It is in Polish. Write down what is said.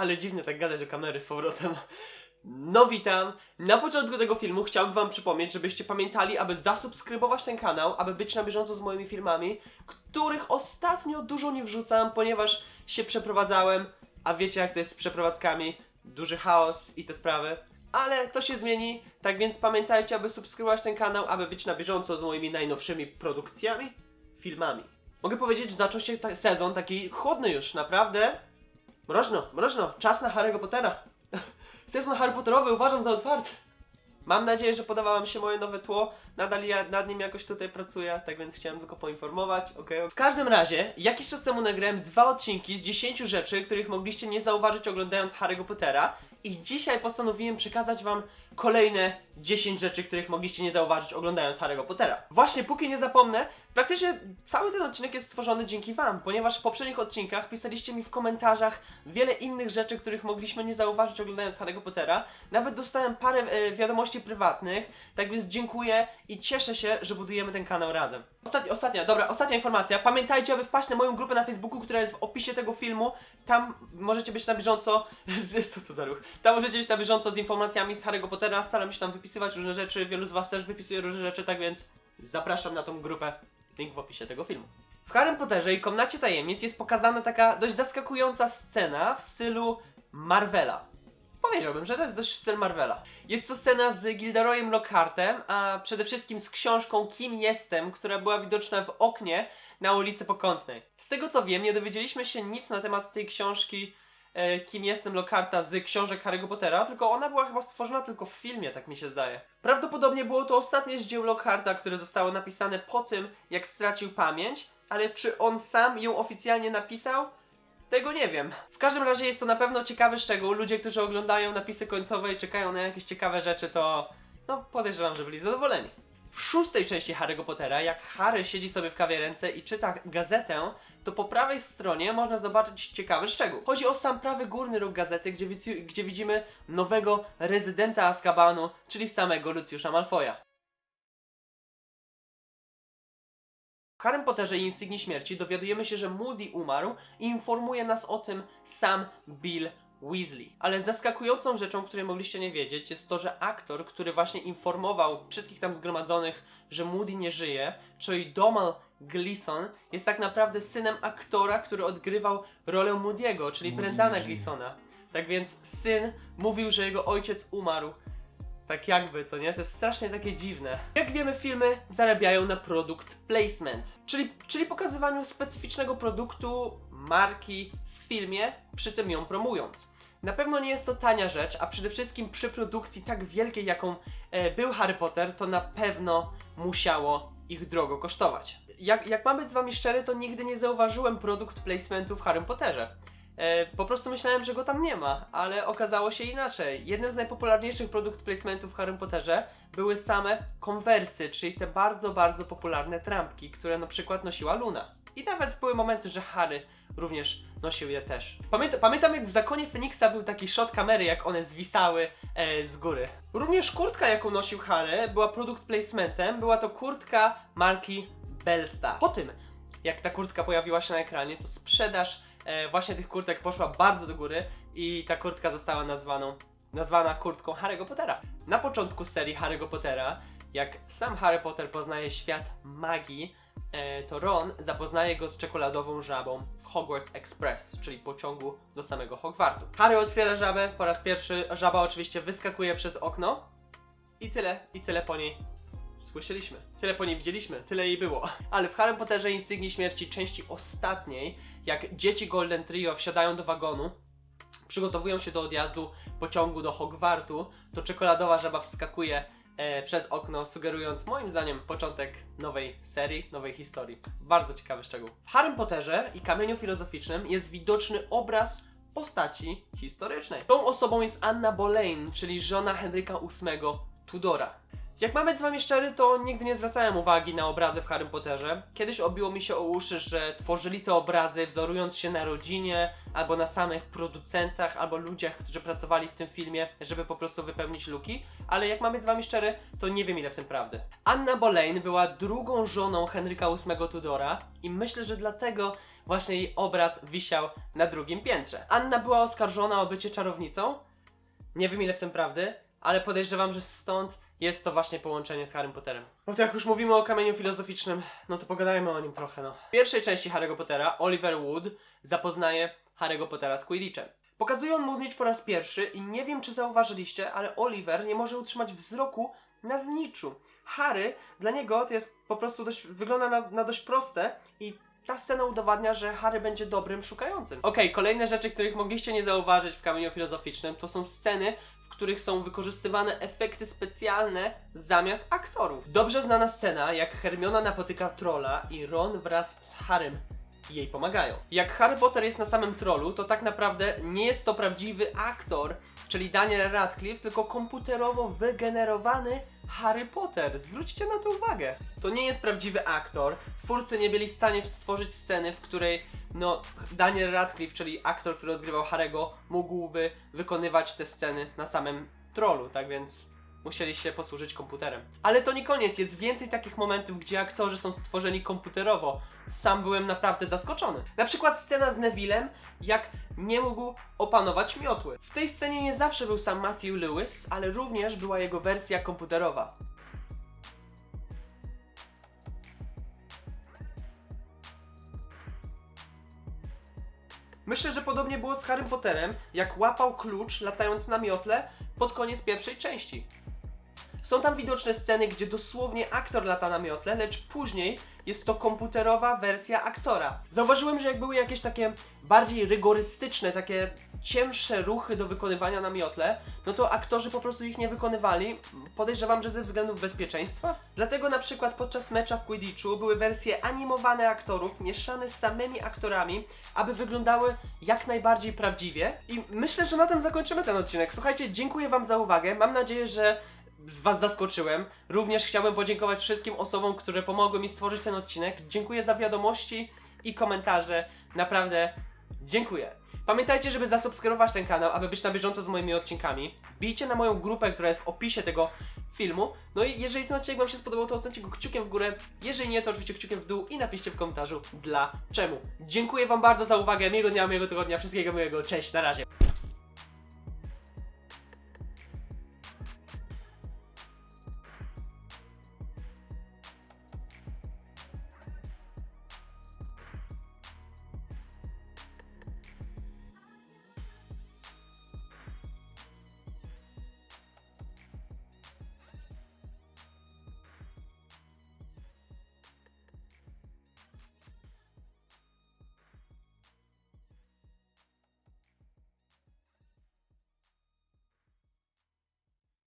Ale dziwnie tak gadać o kamery z powrotem. No witam. Na początku tego filmu chciałbym wam przypomnieć, żebyście pamiętali, aby zasubskrybować ten kanał, aby być na bieżąco z moimi filmami, których ostatnio dużo nie wrzucam, ponieważ się przeprowadzałem, a wiecie jak to jest z przeprowadzkami, duży chaos i te sprawy. Ale to się zmieni, tak więc pamiętajcie, aby subskrybować ten kanał, aby być na bieżąco z moimi najnowszymi produkcjami, filmami. Mogę powiedzieć, że zaczął się ta sezon taki chłodny już, naprawdę. Mroźno, mroźno, czas na Harry'ego Pottera. Sezon Harry Potterowy uważam za otwarty. Mam nadzieję, że podoba Wam się moje nowe tło. Nadal ja nad nim jakoś tutaj pracuję, tak więc chciałem tylko poinformować. Okay. W każdym razie, jakiś czas temu nagrałem dwa odcinki z 10 rzeczy, których mogliście nie zauważyć oglądając Harry'ego Pottera. I dzisiaj postanowiłem przekazać Wam kolejne 10 rzeczy, których mogliście nie zauważyć oglądając Harry'ego Pottera. Właśnie, póki nie zapomnę, praktycznie cały ten odcinek jest stworzony dzięki Wam, ponieważ w poprzednich odcinkach pisaliście mi w komentarzach wiele innych rzeczy, których mogliśmy nie zauważyć oglądając Harry'ego Pottera. Nawet dostałem parę e, wiadomości prywatnych, tak więc dziękuję i cieszę się, że budujemy ten kanał razem. Ostatnia, ostatnia, dobra, ostatnia informacja. Pamiętajcie, aby wpaść na moją grupę na Facebooku, która jest w opisie tego filmu. Tam możecie być na bieżąco z... co to za ruch? Tam możecie być na bieżąco z informacjami z Harry'ego Pottera. Staram się tam wypisywać różne rzeczy. Wielu z Was też wypisuje różne rzeczy, tak więc zapraszam na tą grupę. Link w opisie tego filmu. W Harrym Potterze i Komnacie Tajemnic jest pokazana taka dość zaskakująca scena w stylu Marvela. Powiedziałbym, że to jest dość styl Marvela. Jest to scena z Gilderoyem Lockhartem, a przede wszystkim z książką Kim Jestem, która była widoczna w oknie na ulicy Pokątnej. Z tego co wiem, nie dowiedzieliśmy się nic na temat tej książki e, Kim Jestem Lockharta z książek Harry'ego Pottera, tylko ona była chyba stworzona tylko w filmie, tak mi się zdaje. Prawdopodobnie było to ostatnie z dzieł Lockharta, które zostało napisane po tym, jak stracił pamięć, ale czy on sam ją oficjalnie napisał? Tego nie wiem. W każdym razie jest to na pewno ciekawy szczegół. Ludzie, którzy oglądają napisy końcowe i czekają na jakieś ciekawe rzeczy, to no podejrzewam, że byli zadowoleni. W szóstej części Harry'ego Pottera, jak Harry siedzi sobie w kawiarence i czyta gazetę, to po prawej stronie można zobaczyć ciekawy szczegół. Chodzi o sam prawy górny róg gazety, gdzie, gdzie widzimy nowego rezydenta Azkabanu, czyli samego Lucjusza Malfoya. W Harrym Potterze i Insygnii Śmierci dowiadujemy się, że Moody umarł i informuje nas o tym sam Bill Weasley. Ale zaskakującą rzeczą, której mogliście nie wiedzieć, jest to, że aktor, który właśnie informował wszystkich tam zgromadzonych, że Moody nie żyje, czyli Domal Gleeson, jest tak naprawdę synem aktora, który odgrywał rolę Moody'ego, czyli Moody Brendana. Tak więc syn mówił, że jego ojciec umarł. Tak jakby, co nie? To jest strasznie takie dziwne. Jak wiemy, filmy zarabiają na produkt placement, czyli, czyli pokazywaniu specyficznego produktu, marki w filmie, przy tym ją promując. Na pewno nie jest to tania rzecz, a przede wszystkim przy produkcji tak wielkiej, jaką e, był Harry Potter, to na pewno musiało ich drogo kosztować. Jak, jak mam być z wami szczery, to nigdy nie zauważyłem produkt placementu w Harrym Potterze. E, po prostu myślałem, że go tam nie ma, ale okazało się inaczej. Jednym z najpopularniejszych produkt placementów w Harrym Potterze były same konwersy, czyli te bardzo, bardzo popularne trampki, które na przykład nosiła Luna. I nawet były momenty, że Harry również nosił je też. Pamięta, pamiętam jak w Zakonie Feniksa był taki shot kamery, jak one zwisały e, z góry. Również kurtka, jaką nosił Harry, była produkt placementem. Była to kurtka marki Bellstar. Po tym, jak ta kurtka pojawiła się na ekranie, to sprzedaż właśnie tych kurtek poszła bardzo do góry i ta kurtka została nazwaną, nazwana kurtką Harry'ego Pottera. Na początku serii Harry'ego Pottera, jak sam Harry Potter poznaje świat magii, e, to Ron zapoznaje go z czekoladową żabą w Hogwarts Express, czyli pociągu do samego Hogwartu. Harry otwiera żabę po raz pierwszy, żaba oczywiście wyskakuje przez okno i tyle, i tyle po niej słyszeliśmy. Tyle po niej widzieliśmy, tyle jej było. Ale w Harry Potterze Insygnii Śmierci części ostatniej, jak dzieci Golden Trio wsiadają do wagonu, przygotowują się do odjazdu pociągu do Hogwartu, to czekoladowa żaba wskakuje e, przez okno, sugerując moim zdaniem początek nowej serii, nowej historii. Bardzo ciekawy szczegół. W Harrym Potterze i Kamieniu Filozoficznym jest widoczny obraz postaci historycznej. Tą osobą jest Anna Boleyn, czyli żona Henryka VIII Tudora. Jak mamy z wami szczery, to nigdy nie zwracałem uwagi na obrazy w Harry Potterze. Kiedyś obiło mi się o uszy, że tworzyli te obrazy wzorując się na rodzinie, albo na samych producentach, albo ludziach, którzy pracowali w tym filmie, żeby po prostu wypełnić luki. Ale jak mamy z wami szczery, to nie wiem ile w tym prawdy. Anna Boleyn była drugą żoną Henryka VIII Tudora i myślę, że dlatego właśnie jej obraz wisiał na drugim piętrze. Anna była oskarżona o bycie czarownicą. Nie wiem ile w tym prawdy, ale podejrzewam, że stąd jest to właśnie połączenie z Harrym Potterem. No to jak już mówimy o kamieniu filozoficznym, no to pogadajmy o nim trochę, no. W pierwszej części Harry'ego Pottera Oliver Wood zapoznaje Harry'ego Pottera z Quidditchem. Pokazuje on mu znicz po raz pierwszy i nie wiem czy zauważyliście, ale Oliver nie może utrzymać wzroku na zniczu. Harry, dla niego to jest po prostu dość, wygląda na, na dość proste i ta scena udowadnia, że Harry będzie dobrym szukającym. Okej, kolejne rzeczy, których mogliście nie zauważyć w kamieniu filozoficznym, to są sceny, których są wykorzystywane efekty specjalne zamiast aktorów. Dobrze znana scena, jak Hermiona napotyka trolla i Ron wraz z Harrym jej pomagają. Jak Harry Potter jest na samym trollu, to tak naprawdę nie jest to prawdziwy aktor, czyli Daniel Radcliffe, tylko komputerowo wygenerowany Harry Potter. Zwróćcie na to uwagę. To nie jest prawdziwy aktor. Twórcy nie byli w stanie stworzyć sceny, w której no, Daniel Radcliffe, czyli aktor, który odgrywał Harry'ego, mógłby wykonywać te sceny na samym trollu, tak więc musieli się posłużyć komputerem. Ale to nie koniec, jest więcej takich momentów, gdzie aktorzy są stworzeni komputerowo. Sam byłem naprawdę zaskoczony. Na przykład scena z Nevillem, jak nie mógł opanować miotły. W tej scenie nie zawsze był sam Matthew Lewis, ale również była jego wersja komputerowa. Myślę, że podobnie było z Harrym Potterem, jak łapał klucz latając na miotle pod koniec pierwszej części. Są tam widoczne sceny, gdzie dosłownie aktor lata na miotle, lecz później jest to komputerowa wersja aktora. Zauważyłem, że jak były jakieś takie bardziej rygorystyczne, takie cięższe ruchy do wykonywania na miotle, no to aktorzy po prostu ich nie wykonywali. Podejrzewam, że ze względów bezpieczeństwa. Dlatego na przykład podczas mecza w Quidditchu były wersje animowane aktorów mieszane z samymi aktorami, aby wyglądały jak najbardziej prawdziwie. I myślę, że na tym zakończymy ten odcinek. Słuchajcie, dziękuję Wam za uwagę. Mam nadzieję, że Was zaskoczyłem. Również chciałbym podziękować wszystkim osobom, które pomogły mi stworzyć ten odcinek. Dziękuję za wiadomości i komentarze. Naprawdę dziękuję. Pamiętajcie, żeby zasubskrybować ten kanał, aby być na bieżąco z moimi odcinkami. Wbijcie na moją grupę, która jest w opisie tego filmu. No i jeżeli ten odcinek Wam się spodobał, to ocencie go kciukiem w górę. Jeżeli nie, to oczywiście kciukiem w dół i napiszcie w komentarzu dlaczemu. Dziękuję Wam bardzo za uwagę. Miłego dnia, miłego tygodnia, wszystkiego miłego. Cześć, na razie.